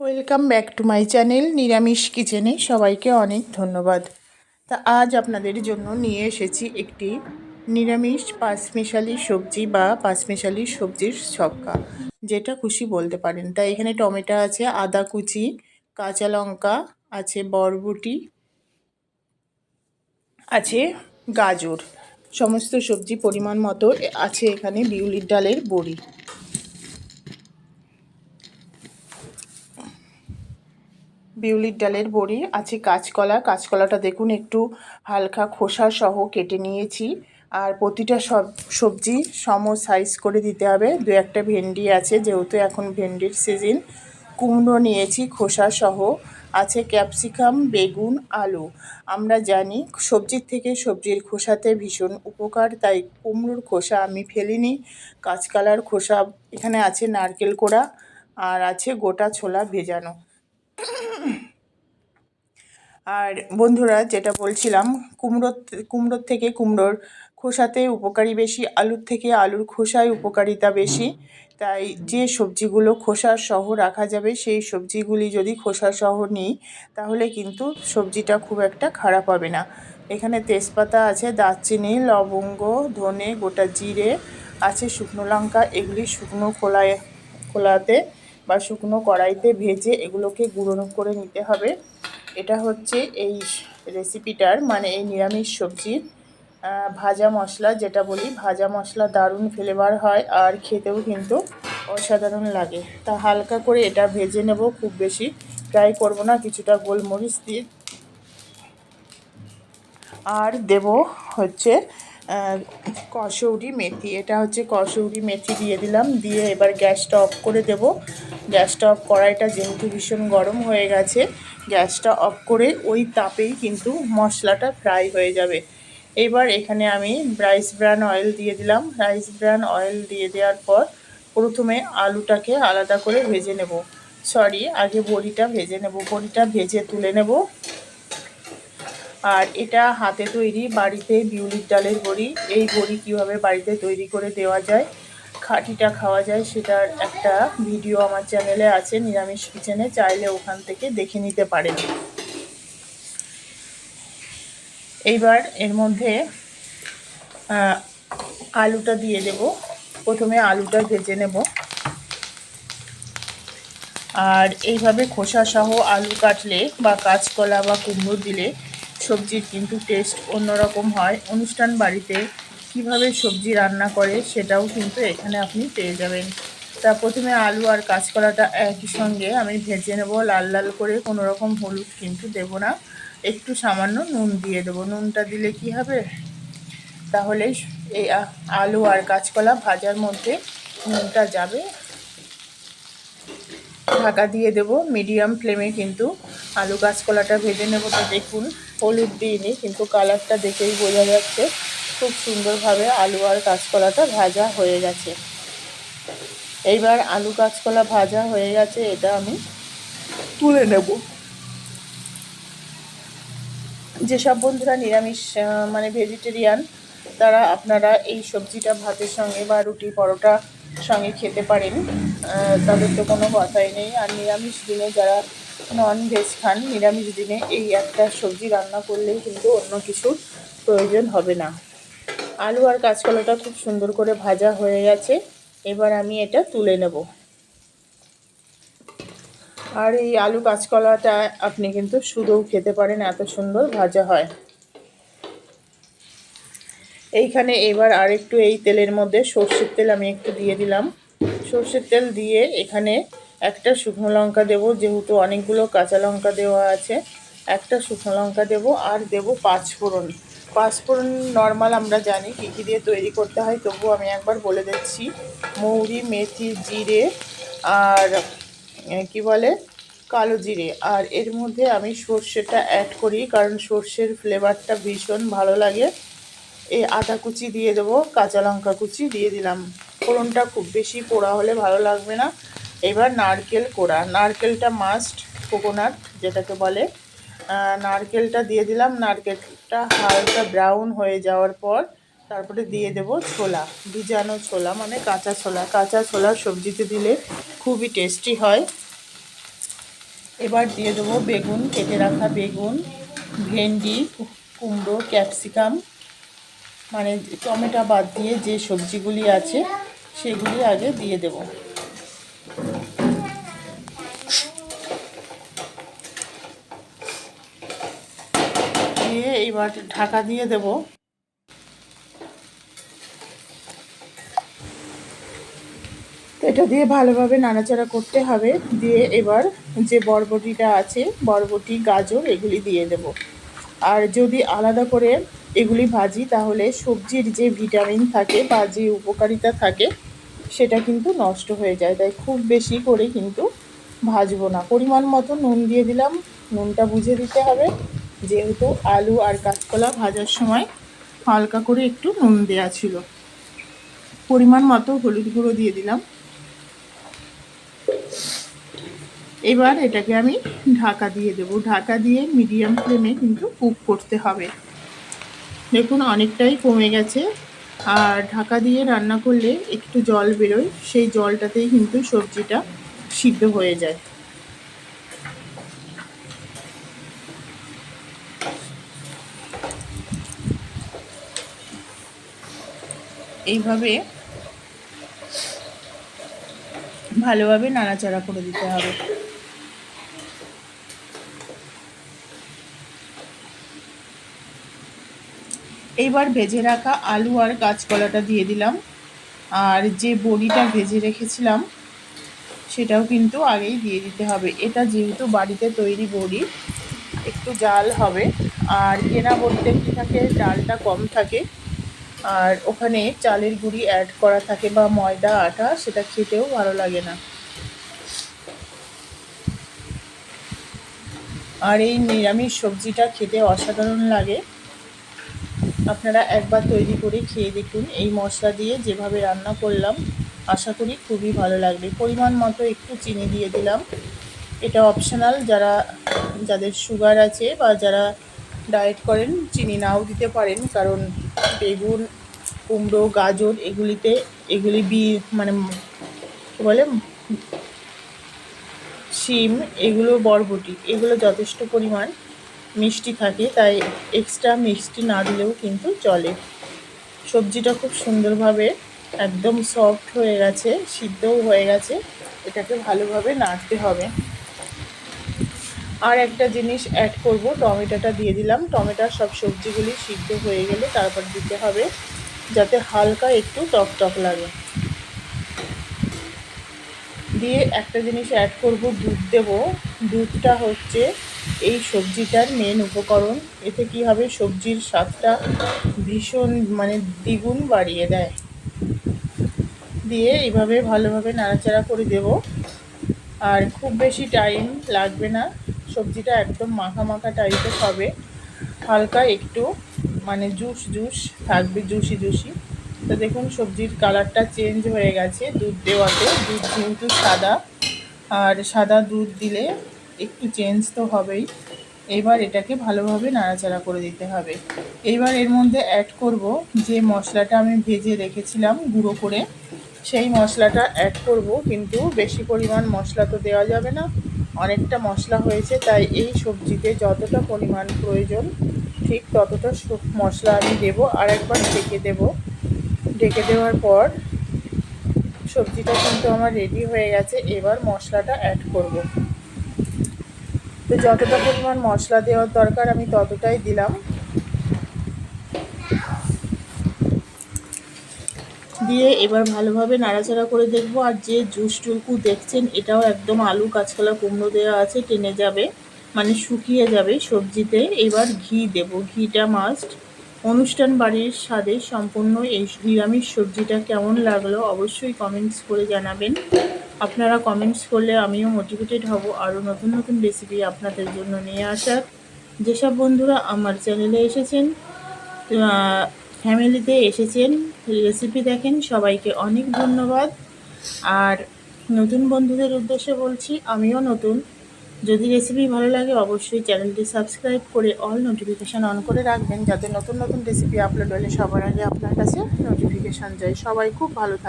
Welcome back to my channel নিরামিষ কিচেনে সবাইকে অনেক ধন্যবাদ। তা আজ আপনাদের জন্য নিয়ে এসেছি একটি নিরামিষ পাঁচমিশালি সবজি বা পাঁচমিশালি সবজির ছক্কা, যেটা খুশি বলতে পারেন। তা এখানে টমেটো আছে, আদা কুচি, কাঁচা লঙ্কা আছে, বরবটি আছে, গাজর। সমস্ত সবজি পরিমাণ মতো আছে এখানে বিউলির ডালের বড়ি। বিউলির ডালের বড়ি, আছে কাঁচকলা। কাঁচকলাটা দেখুন, একটু হালকা খোসা সহ কেটে নিয়েছি। আর প্রতিটা সব সবজি সম সাইজ করে দিতে হবে। দু একটা ভেন্ডি আছে, যেহেতু এখন ভেন্ডির সিজন কুমড়ো নিয়েছি খোসা সহ। আছে ক্যাপসিকাম বেগুন, আলু। আমরা জানি সবজির থেকে সবজির খোসাতে ভীষণ উপকার, তাই কুমড়োর খোসা আমি ফেলিনি। কাঁচকলার খোসা এখানে আছে নারকেল কোড়া, আর আছে গোটা ছোলা ভেজানো। আর বন্ধুরা যেটা বলছিলাম, কুমড়োর কুমড়োর থেকে কুমড়োর খোসাতে উপকারী বেশি, আলুর থেকে আলুর খোসায় উপকারিতা বেশি। তাই যে সবজিগুলো খোসা সহ রাখা যাবে, সেই সবজিগুলি যদি খোসা সহ নিই, তাহলে কিন্তু সবজিটা খুব একটা খারাপ হবে না। এখানে তেজপাতা আছে, দারচিনি, লবঙ্গ, ধনে, গোটা জিরে আছে, শুকনো লঙ্কা, এগুলি শুকনো খোলায়, খোলাতে বা শুকনো কড়াইতে ভেজে এগুলোকে গুঁড়ো করে নিতে হবে। এটা হচ্ছে এই রেসিপিটার মানে এই নিরামিষ সবজির ভাজা মশলা, যেটা বলি, ভাজা মশলা দারুণ ফ্লেভার হয় আর খেতেও কিন্তু অসাধারণ লাগে। তা হালকা করে এটা ভেজে নেব খুব বেশি। ট্রাই করব না, কিছুটা গোলমরিচ দিয়ে। আর দেব হচ্ছে কসৌরি মেথি। এটা হচ্ছে কসৌরি মেথি দিয়ে দিলাম। দিয়ে এবার গ্যাসটা অফ করে দেব। গ্যাসটা অফ কড়াইটা যেহেতু ভীষণ গরম হয়ে গেছে, গ্যাসটা অফ করে ওই তাপেই কিন্তু মশলাটা ফ্রাই হয়ে যাবে। এবার এখানে আমি রাইস ব্রান অয়েল দিয়ে দিলাম। রাইস ব্রান অয়েল দিয়ে দেওয়ার পর প্রথমে আলুটাকে আলাদা করে ভেজে নেব। সরি, আগে বড়িটা ভেজে নেব। বড়িটা ভেজে তুলে নেব। আর এটা হাতে তৈরি বাড়িতে বিউলির ডালের বড়ি। এই বড়ি কীভাবে বাড়িতে তৈরি করে দেওয়া যায়, খাটিটা খাওয়া যায়, সেটার একটা ভিডিও আমার চ্যানেলে আছে, নিরামিষ কিচেনে। চাইলে ওখান থেকে দেখে নিতে পারেন। এইবার এর মধ্যে আলুটা দিয়ে দেব। প্রথমে আলুটা ভেজে নেব। আর এইভাবে খোসা সহ আলু কাটলে বা কাঁচকলা বা কুমড়ো দিলে সবজির কিন্তু টেস্ট অন্যরকম হয়। অনুষ্ঠান বাড়িতে কীভাবে সবজি রান্না করে সেটাও কিন্তু এখানে আপনি পেয়ে যাবেন। তা প্রথমে আলু আর কাঁচকলাটা একই সঙ্গে আমি ভেজে নেব। লাল লাল করে কোনো রকম হলুদ কিন্তু দেব না। একটু সামান্য নুন দিয়ে দেবো। নুনটা দিলে কি হবে? তাহলে এই আলু আর কাঁচকলা ভাজার মধ্যে নুনটা যাবে। ঢাকা দিয়ে দেব। মিডিয়াম ফ্লেমে কিন্তু আলু কাঁচকলাটা ভেজে নেব তো দেখুন, হলুদ দিইনি, কিন্তু কালারটা দেখেই বোঝা যাচ্ছে, খুব সুন্দরভাবে আলু আর কাঁচকলাটা ভাজা হয়ে গেছে। এইবার আলু কাঁচকলা ভাজা হয়ে গেছে, এটা আমি তুলে নেব। যেসব বন্ধুরা নিরামিষ মানে ভেজিটেরিয়ান, তারা আপনারা এই সবজিটা ভাতের সঙ্গে বা রুটি পরোটা সঙ্গে খেতে পারেন। তাদের তো কোনো কথাই নেই। আর নিরামিষ দিনে যারা নন ভেজ খান, নিরামিষ দিনে এই একটা সবজি রান্না করলেই কিন্তু অন্য কিছুর প্রয়োজন হবে না। আলু আর কাঁচকলাটা খুব সুন্দর করে ভাজা হয়ে গেছে, এবার আমি এটা তুলে নেব। আর এই আলু কাঁচকলাটা আপনি কিন্তু শুধুও খেতে পারেন, এত সুন্দর ভাজা হয়। এইখানে এবার আর একটু এই তেলের মধ্যে সর্ষের তেল আমি একটু দিয়ে দিলাম। সর্ষের তেল দিয়ে এখানে একটা শুকনো লঙ্কা দেব, যেহেতু অনেকগুলো কাঁচা লঙ্কা দেওয়া আছে, একটা শুকনো লঙ্কা দেব আর দেব পাঁচফোড়ন। পাঁচফোড়ন নর্মাল আমরা জানি কী কী দিয়ে তৈরি করতে হয়, তবু আমি একবার বলে দিচ্ছি। মৌরি, মেথি, জিরে আর কি বলে? কালো জিরে। আর এর মধ্যে আমি সর্ষেটা অ্যাড করি, কারণ সর্ষের ফ্লেভারটা ভীষণ ভালো লাগে। এই আদা কুচি দিয়ে দেবো, কাঁচা লঙ্কা কুচি দিয়ে দিলাম। ফোড়নটা খুব বেশি পোড়া হলে ভালো লাগবে না। এবার নারকেল কোড়া। নারকেলটা মাস্ট কোকোনাট যেটাকে বলে। নারকেলটা দিয়ে দিলাম। নারকেলটা হালকা ব্রাউন হয়ে যাওয়ার পর তারপরে দিয়ে দেব ছোলা, ভিজানো ছোলা মানে কাঁচা ছোলা। কাঁচা ছোলা সবজিতে দিলে খুবই টেস্টি হয়। এবার দিয়ে দেবো বেগুন, কেটে রাখা বেগুন, ভেন্ডি, কুমড়ো, ক্যাপসিকাম। মানে টমেটো বাদ দিয়ে যে সবজিগুলি আছে, সেগুলি আগে দিয়ে দেব। দিয়ে এবার ঢাকা দিয়ে দেব। এটা দিয়ে ভালোভাবে নাড়াচাড়া করতে হবে। দিয়ে এবার যে বরবটিটা আছে, বরবটি, গাজর, এগুলি দিয়ে দেব। আর যদি আলাদা করে এগুলি ভাজি, তাহলে সবজির যে ভিটামিন থাকে বা যে উপকারিতা থাকে সেটা কিন্তু নষ্ট হয়ে যায়। তাই খুব বেশি করে কিন্তু ভাজবো না। পরিমাণ মতো নুন দিয়ে দিলাম। নুনটা বুঝে দিতে হবে। যেহেতু আলু আর কাঁচকলা ভাজার সময় হালকা করে একটু নুন দেওয়া ছিল। পরিমাণ মতো হলুদ গুঁড়ো দিয়ে দিলাম। এবার এটাকে আমি ঢাকা দিয়ে দেব। ঢাকা দিয়ে মিডিয়াম ফ্লেমে কিন্তু কুক করতে হবে। দেখুন, অনেকটাই কমে গেছে। আর ঢাকা দিয়ে রান্না করলে একটু জল বেরোয়, সেই জলটাতেই কিন্তু সবজিটা সিদ্ধ হয়ে যায়। এইভাবে ভালোভাবে নাড়াচাড়া করে দিতে হবে। এইবার ভেজে রাখা আলু আর কাঁচকলাটা দিয়ে দিলাম। আর যে বড়িটা ভেজে রেখেছিলাম, সেটাও কিন্তু আগেই দিয়ে দিতে হবে। এটা যেহেতু বাড়িতে তৈরি বড়ি, একটু জাল হবে। আর কেনা বড়িতে কী থাকে, ডালটা কম থাকে। আর ওখানে চালের গুঁড়ি অ্যাড করা থাকে বা ময়দা, আটা, সেটা খেতেও ভালো লাগে না। আর এই নিরামিষ সবজিটা খেতে অসাধারণ লাগে। আপনারা একবার তৈরি করে খেয়ে দেখুন। এই মশলা দিয়ে যেভাবে রান্না করলাম, আশা করি খুবই ভালো লাগবে। পরিমাণ মতো একটু চিনি দিয়ে দিলাম। এটা অপশনাল যারা, যাদের সুগার আছে বা যারা ডায়েট করেন, চিনি নাও দিতে পারেন। কারণ বেগুন, কুমড়ো, গাজর এগুলিতে, এগুলি বি মানে বলে, শিম, এগুলো বরবটি, এগুলো যথেষ্ট পরিমাণ। মিষ্টি থাকে, তাই এক্সট্রা মিষ্টি না দিলেও কিন্তু চলে। সবজিটা খুব সুন্দরভাবে একদম সফট হয়ে গেছে, সিদ্ধও হয়ে গেছে, এটাকে ভালোভাবে নাড়তে হবে। আর একটা জিনিস অ্যাড করব, টমেটোটা দিয়ে দিলাম। টমেটোর সব সবজিগুলি সিদ্ধ হয়ে গেলে তারপর দিতে হবে, যাতে হালকা একটু টক টক লাগে। দিয়ে একটা জিনিস অ্যাড করব, দুধ দেব। দুধটা হচ্ছে এই সবজিটার মেন উপকরণ। এতে কি হবে? সবজির স্বাদটা ভীষণ মানে দ্বিগুণ বাড়িয়ে দেয়। দিয়ে এইভাবে ভালোভাবে নাড়াচাড়া করে দেব। আর খুব বেশি টাইম লাগবে না। সবজিটা একদম মাখা মাখা টাইপের হবে। হালকা একটু মানে জুস জুস থাকবে জুসি জুসি তো দেখুন, সবজির কালারটা চেঞ্জ হয়ে গেছে দুধ দেওয়াতে। দুধ যেহেতু সাদা, আর সাদা দুধ দিলে একটু চেঞ্জ তো হবেই। এবার এটাকে ভালোভাবে নাড়াচাড়া করে দিতে হবে। এবার এর মধ্যে অ্যাড করব যে মশলাটা আমি ভেজে রেখেছিলাম গুঁড়ো করে। সেই মশলাটা অ্যাড করব, কিন্তু বেশি পরিমাণ মশলা তো দেওয়া যাবে না। অনেকটা মশলা হয়েছে, তাই এই সবজিতে যতটা পরিমাণ প্রয়োজন, ঠিক ততটা মশলা আমি দেবো। আর একবার ঢেকে দেবো। ঢেকে দেওয়ার পর সবজিটা কিন্তু আমার রেডি হয়ে গেছে। এবার মশলাটা অ্যাড করব। তো যতটা পরিমাণ মশলা দেওয়ার দরকার আমি ততটাই দিলাম। দিয়ে এবার ভালোভাবে নাড়াচাড়া করে দেখব আর যে জুস জুসটুকু দেখছেন, এটাও একদম আলু কাঁচকলা কুমড়ো দেওয়া আছে, টেনে যাবে মানে শুকিয়ে যাবে সবজিতে। এবার ঘি দেব, ঘিটা মাস্ট অনুষ্ঠান বাড়ির স্বাদে সম্পূর্ণ এই নিরামিষ সবজিটা কেমন লাগল অবশ্যই কমেন্টস করে জানাবেন। আপনারা কমেন্টস করলে আমিও মোটিভেটেড হব আরও নতুন নতুন রেসিপি আপনাদের জন্য নিয়ে আসার। যেসব বন্ধুরা আমার চ্যানেলে এসেছেন ফ্যামিলিতে এসেছেন রেসিপি দেখেন, সবাইকে অনেক ধন্যবাদ। আর নতুন বন্ধুদের উদ্দেশ্যে বলছি, আমিও নতুন। যদি রেসিপি ভালো লাগে, অবশ্যই চ্যানেলটি সাবস্ক্রাইব করে অল নোটিফিকেশান অন করে রাখবেন, যাতে নতুন নতুন রেসিপি আপলোড হলে সবার আগে আপনার কাছে নোটিফিকেশান যায়। সবাই খুব ভালো থাকবে